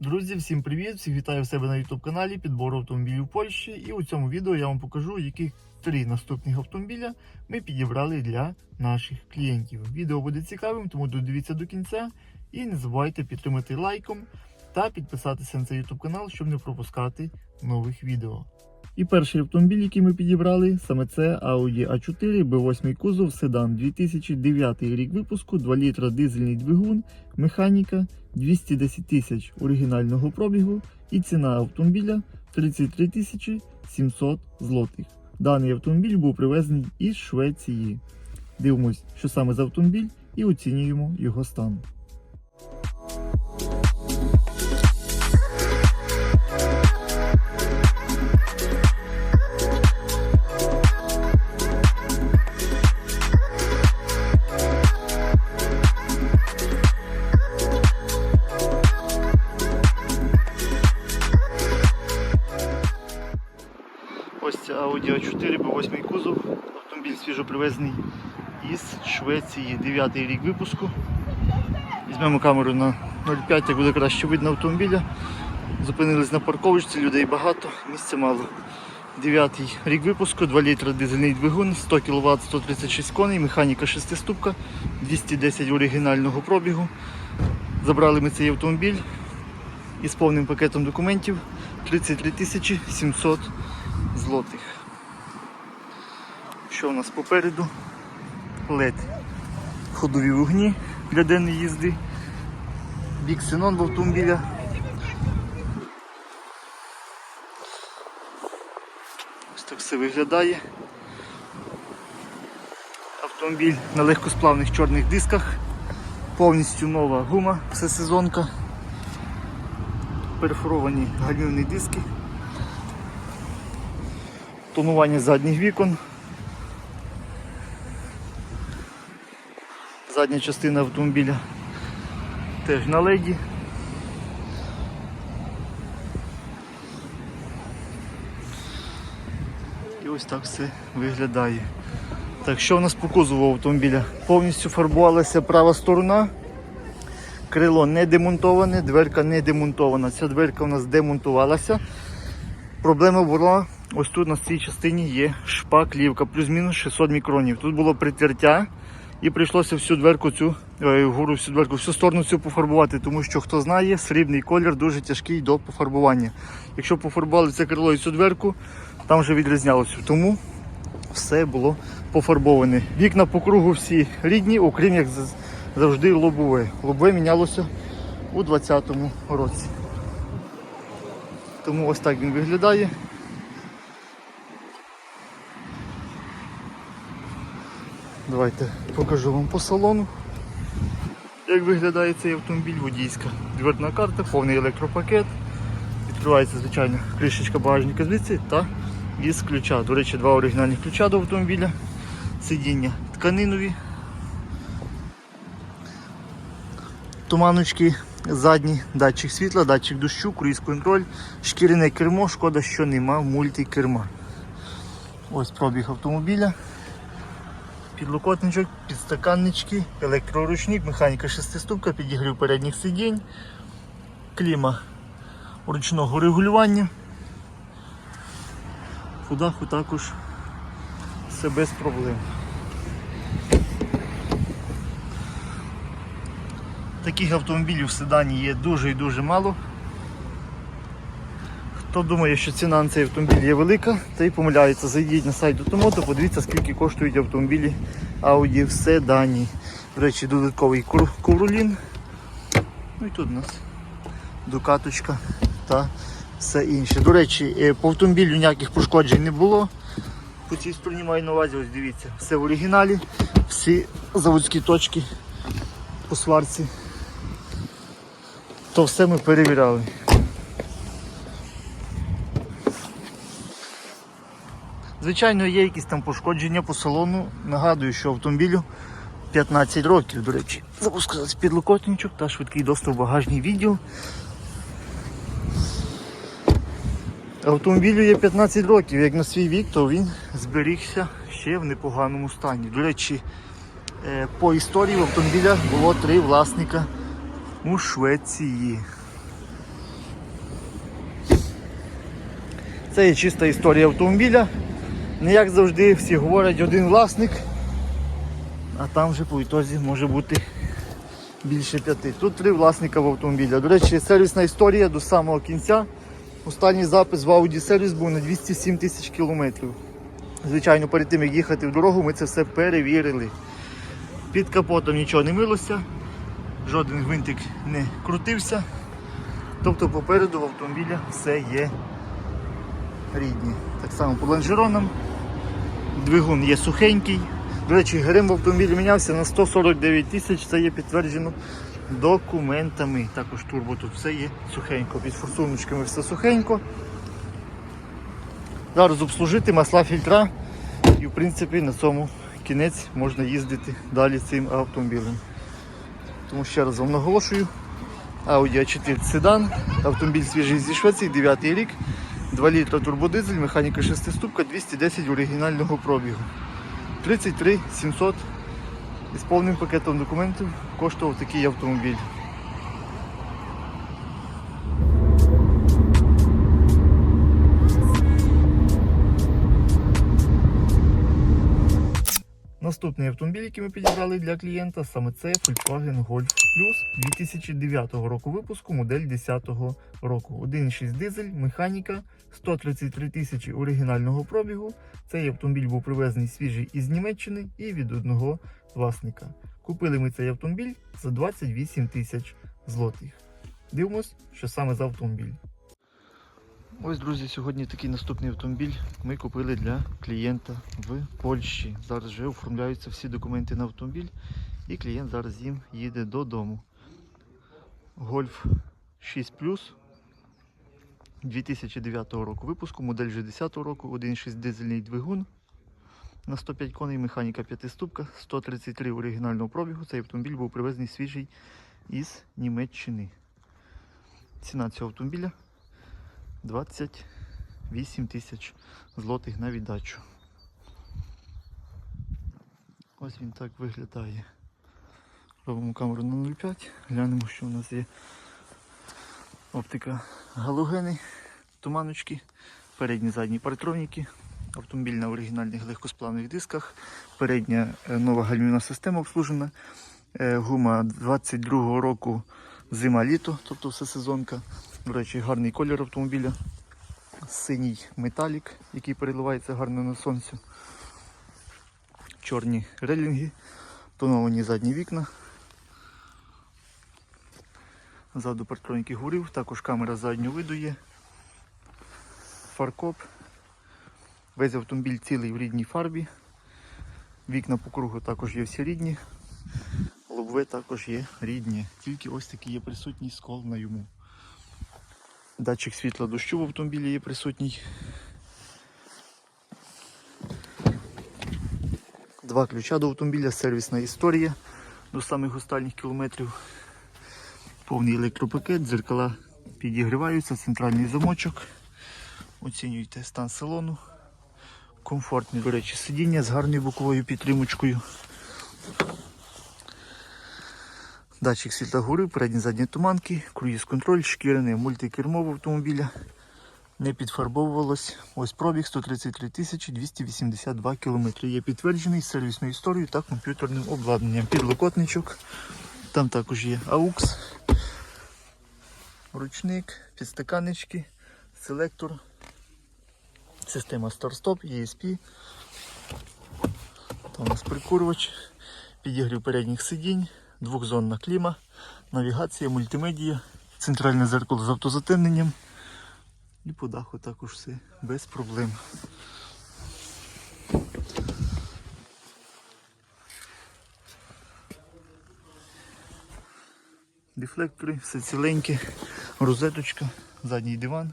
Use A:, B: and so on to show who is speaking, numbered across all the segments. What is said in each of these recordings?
A: Друзі, всім привіт! Всіх вітаю в себе на YouTube каналі підбору автомобілів Польщі. І у цьому відео я вам покажу, яких три наступних автомобіля ми підібрали для наших клієнтів. Відео буде цікавим, тому додивіться до кінця. І не забувайте підтримати лайком та підписатися на цей YouTube канал, щоб не пропускати нових відео. І перший автомобіль, який ми підібрали, саме це Audi A4 B8 кузов седан 2009 рік випуску, 2 літра дизельний двигун, механіка, 210 тисяч оригінального пробігу і ціна автомобіля 33 тисячі 700 злотих. Даний автомобіль був привезений із Швеції. Дивимось, що саме за автомобіль, і оцінюємо його стан. Ось це Audi A4 B8 кузов. Автомобіль свіжо привезений із Швеції. 9 рік випуску. Візьмемо камеру на 0,5, як буде краще видно автомобіля. Зупинились на парковочці, людей багато, місця мало. 9 рік випуску, 2 літра дизельний двигун, 100 кВт, 136 коней, механіка 6 ступка, 210 оригінального пробігу. Забрали ми цей автомобіль із повним пакетом документів 33 тисячі 700 злотих. Що у нас попереду? LED. Ходові вогні для денної їзди. Бік синон в автомобіля. Ось так все виглядає. Автомобіль на легкосплавних чорних дисках. Повністю нова гума, всесезонка. Перфоровані гальмівні диски тонування задніх вікон. Задня частина автомобіля теж на леді. І ось так все виглядає. Так, що у нас по кузову автомобіля? Повністю фарбувалася права сторона. Крило не демонтоване, дверка не демонтована. Ця дверка у нас демонтувалася. Проблема була, ось тут на цій частині є шпаклівка, плюс-мінус 600 мікронів. Тут було притертя і прийшлося всю дверку цю, е, вгору всю дверку, всю сторону цю пофарбувати, тому що хто знає, срібний колір дуже тяжкий до пофарбування. Якщо пофарбували це крило і цю дверку, там вже відрізнялося. Тому все було пофарбоване. Вікна по кругу всі рідні, окрім як завжди лобове. Лобове мінялося у 2020 році. Тому ось так він виглядає. Давайте покажу вам по салону, як виглядає цей автомобіль, водійська дверна карта, повний електропакет. Відкривається, звичайно, кришечка багажника звідси та із ключа. До речі, два оригінальних ключа до автомобіля. Сидіння тканинові. Туманочки задні, датчик світла, датчик дощу, круїз контроль, шкіряне кермо, шкода, що нема мультикерма. Ось пробіг автомобіля. Підлокотничок, підстаканнички, електроручник, механіка шестиступка, підігрів передніх сидінь, кліма ручного регулювання. В Худаху також все без проблем. Таких автомобілів в седані є дуже і дуже мало. Хто думає, що ціна на цей автомобіль є велика, той помиляється. Зайдіть на сайт Автомото, подивіться, скільки коштують автомобілі Audi в седані. До речі, додатковий ковролін. Ну і тут у нас дукаточка та все інше. До речі, е, по автомобілю ніяких пошкоджень не було. По цій стороні маю на увазі, ось дивіться, все в оригіналі, всі заводські точки по сварці. То все ми перевіряли. Звичайно, є якісь там пошкодження по салону. Нагадую, що автомобілю 15 років, до речі, Забув сказати підлокотничок та швидкий доступ в багажний відділ. Автомобілю є 15 років, як на свій вік, то він зберігся ще в непоганому стані. До речі, е, по історії в автомобіля було три власника у Швеції. Це є чиста історія автомобіля. Не як завжди всі говорять один власник, а там вже по ітозі може бути більше п'яти. Тут три власника в автомобіля. До речі, сервісна історія до самого кінця. Останній запис в Audi сервіс був на 207 тисяч кілометрів. Звичайно, перед тим як їхати в дорогу, ми це все перевірили. Під капотом нічого не милося, жоден гвинтик не крутився. Тобто попереду в автомобіля все є рідні. Так само по лонжеронам. Двигун є сухенький. До речі, грим в автомобілі мінявся на 149 тисяч, це є підтверджено документами. Також турбо тут все є сухенько. Під форсуночками все сухенько. Зараз обслужити масла фільтра і в принципі на цьому кінець можна їздити далі цим автомобілем. Тому ще раз вам наголошую. Audi A4 седан, автомобіль свіжий зі Швеції, 9 рік, 2 літра турбодизель, механіка 6 ступка, 210 оригінального пробігу. 33 700 із повним пакетом документів коштував такий автомобіль. Наступний автомобіль, який ми підібрали для клієнта, саме це Volkswagen Golf Plus 2009 року випуску, модель 10 року. 1,6 дизель, механіка, 133 тисячі оригінального пробігу. Цей автомобіль був привезений свіжий із Німеччини і від одного власника. Купили ми цей автомобіль за 28 тисяч злотих. Дивимось, що саме за автомобіль. Ось, друзі, сьогодні такий наступний автомобіль ми купили для клієнта в Польщі. Зараз вже оформляються всі документи на автомобіль і клієнт зараз їм їде додому. Golf 6 2009 року випуску, модель вже 10 року, 1,6 дизельний двигун на 105 коней, механіка 5 ступка, 133 оригінального пробігу. Цей автомобіль був привезений свіжий із Німеччини. Ціна цього автомобіля 28 тисяч злотих на віддачу. Ось він так виглядає. Робимо камеру на 0,5, глянемо, що у нас є. Оптика галогени, туманочки, передні задні паратроніки, автомобіль на оригінальних легкосплавних дисках, передня е, нова гальмівна система обслужена, е, гума 22-го року зима-літо, тобто все сезонка. До речі, гарний колір автомобіля. Синій металік, який переливається гарно на сонцю. Чорні релінги, тоновані задні вікна. Ззаду партроніки горів, також камера заднього виду є. Фаркоп. Весь автомобіль цілий в рідній фарбі. Вікна по кругу також є всі рідні. Лобове також є рідні. Тільки ось такий є присутній скол на йому. Датчик світла дощу в автомобілі є присутній. Два ключа до автомобіля, сервісна історія до самих останніх кілометрів. Повний електропакет, дзеркала підігріваються, центральний замочок. Оцінюйте стан салону. Комфортні, до речі, сидіння з гарною боковою підтримочкою. Датчик світла гори, передні задні туманки, круїз контроль, шкірене мультикермо автомобіля. Не підфарбовувалось. Ось пробіг 133 282 кілометри. Є підтверджений сервісною історією та комп'ютерним обладнанням. Підлокотничок. Там також є AUX, ручник, підстаканнички, селектор, система старт-стоп, ESP. Там у нас прикурювач, підігрів передніх сидінь, двохзонна кліма, навігація, мультимедія, центральне зеркало з автозатемненням. І по даху також все без проблем. Дефлектори, все ціленьке, розеточка, задній диван,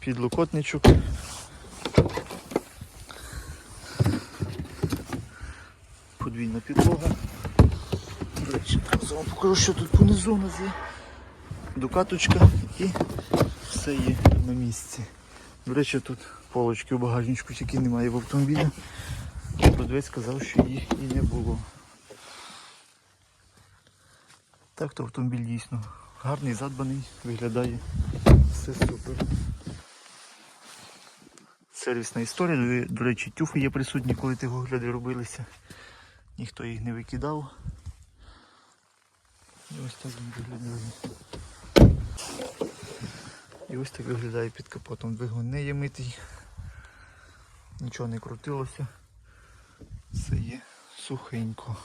A: підлокотничок. Подвійна підлога. Вам покажу, що тут понизу у нас є. Дукаточка і все є на місці. До речі, тут полочки у багажничку тільки немає в автомобілі. Продавець сказав, що їх і не було. Так то автомобіль дійсно гарний, задбаний, виглядає все супер. Сервісна історія. До- До речі, тюфи є присутні, коли ті огляди робилися. Ніхто їх не викидав. І ось так він виглядає. І ось так виглядає під капотом. Двигун не є митий. Нічого не крутилося. Все є сухенько.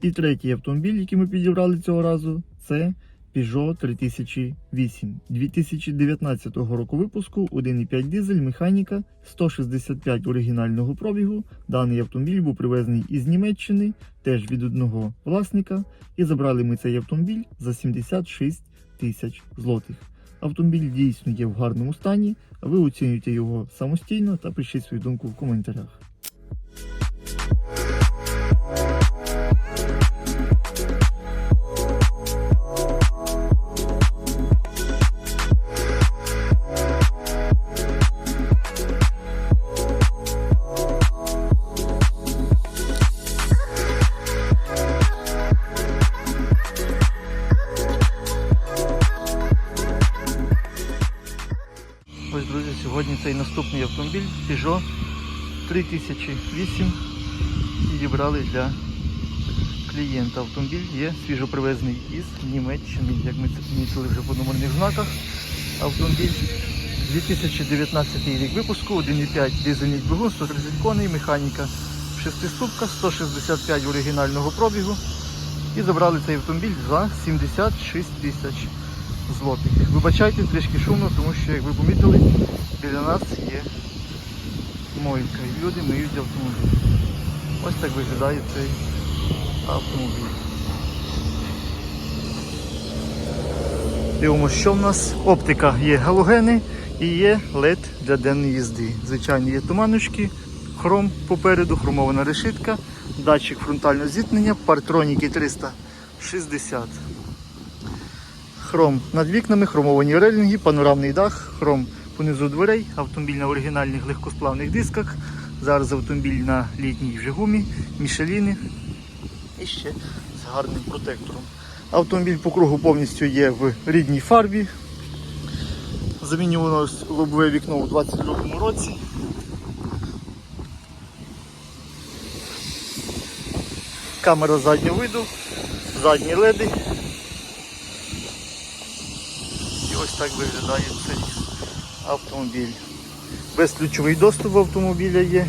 A: І третій автомобіль, який ми підібрали цього разу, це Peugeot 3008 2019 року випуску 1,5 дизель, механіка, 165 оригінального пробігу. Даний автомобіль був привезений із Німеччини, теж від одного власника, і забрали ми цей автомобіль за 76 тисяч злотих. Автомобіль дійсно є в гарному стані, ви оцінюєте його самостійно та пишіть свою думку в коментарях. Наступний автомобіль Peugeot 3008 підібрали для клієнта. Автомобіль є свіжопривезений із Німеччини, як ми це помітили вже по номерних знаках. Автомобіль 2019 рік випуску, 1,5 дизельний двигун, 130 коней, механіка 6 165 оригінального пробігу. І забрали цей автомобіль за 76 тисяч злотих. Вибачайте, трішки шумно, тому що, як ви помітили, біля нас є мойка. І люди миють автомобіль. Ось так виглядає цей автомобіль. Дивимося, що в нас оптика є галогени і є LED для денної їзди. Звичайно, є туманочки, хром попереду, хромована решітка, датчик фронтального зіткнення, партроніки 360. Хром над вікнами, хромовані релінги, панорамний дах, хром понизу дверей, автомобіль на оригінальних легкосплавних дисках. Зараз автомобіль на літній вже гумі, мішеліни і ще з гарним протектором. Автомобіль по кругу повністю є в рідній фарбі. Замінювано лобове вікно у 2022 році. Камера заднього виду, задні леди. І ось так виглядає цей автомобіль. Безключовий доступ в автомобіля є,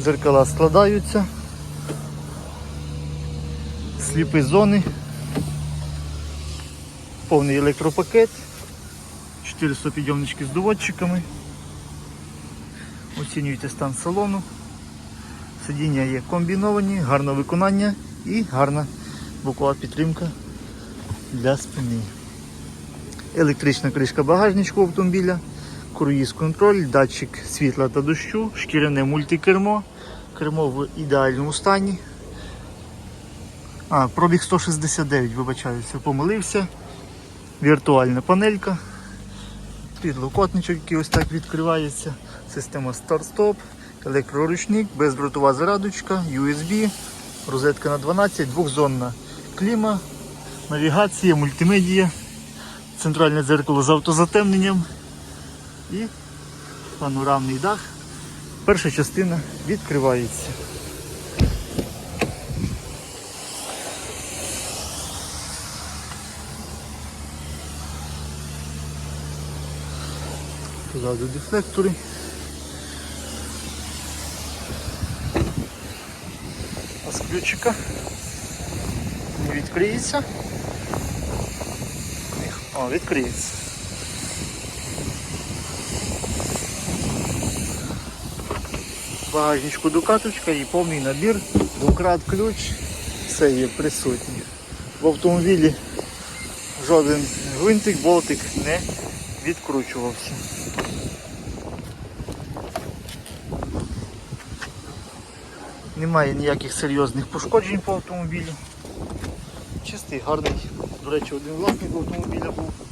A: дзеркала складаються, сліпі зони, повний електропакет, 400 підйомнички з доводчиками. Оцінюйте стан салону. Сидіння є комбіновані, гарне виконання і гарна бокова підтримка для спини електрична кришка багажничку автомобіля, круїз контроль, датчик світла та дощу, шкіряне мультикермо, кермо в ідеальному стані. А, пробіг 169, вибачаюся, помилився. Віртуальна панелька, підлокотничок, який ось так відкривається, система старт-стоп, електроручник, бездротова зарядочка, USB, розетка на 12, двохзонна кліма, навігація, мультимедія центральне дзеркало з автозатемненням і панорамний дах. Перша частина відкривається. Позаду дефлектори. А з ключика не відкриється. О, відкриється. Багажничку докаточка і повний набір, домкрат, ключ, все є присутнє. В автомобілі жоден гвинтик, болтик не відкручувався. Немає ніяких серйозних пошкоджень по автомобілю. Чистий, гарний. До речі, один власник автомобіля був.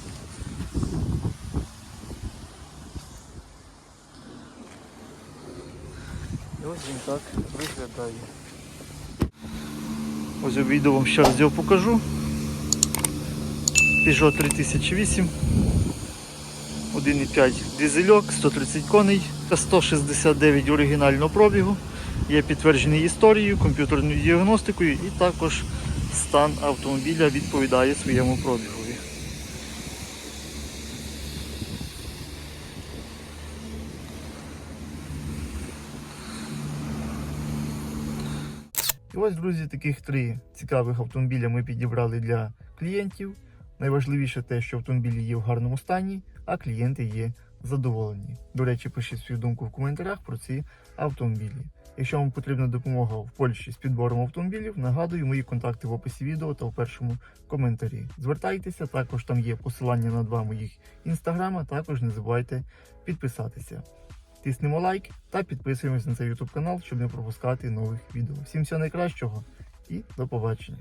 A: Ось він так виглядає. Ось обійду вам ще раз його покажу. Peugeot 3008. 1,5 дизельок, 130 коней та 169 оригінального пробігу. Є підтверджений історією, комп'ютерною діагностикою і також стан автомобіля відповідає своєму пробігові. І ось, друзі, таких три цікавих автомобіля ми підібрали для клієнтів. Найважливіше те, що автомобілі є в гарному стані, а клієнти є задоволені. До речі, пишіть свою думку в коментарях про ці автомобілі. Якщо вам потрібна допомога в Польщі з підбором автомобілів, нагадую мої контакти в описі відео та в першому коментарі. Звертайтеся, також там є посилання на два моїх інстаграма. Також не забувайте підписатися. Тиснемо лайк та підписуємось на цей YouTube канал, щоб не пропускати нових відео. Всім всього найкращого і до побачення.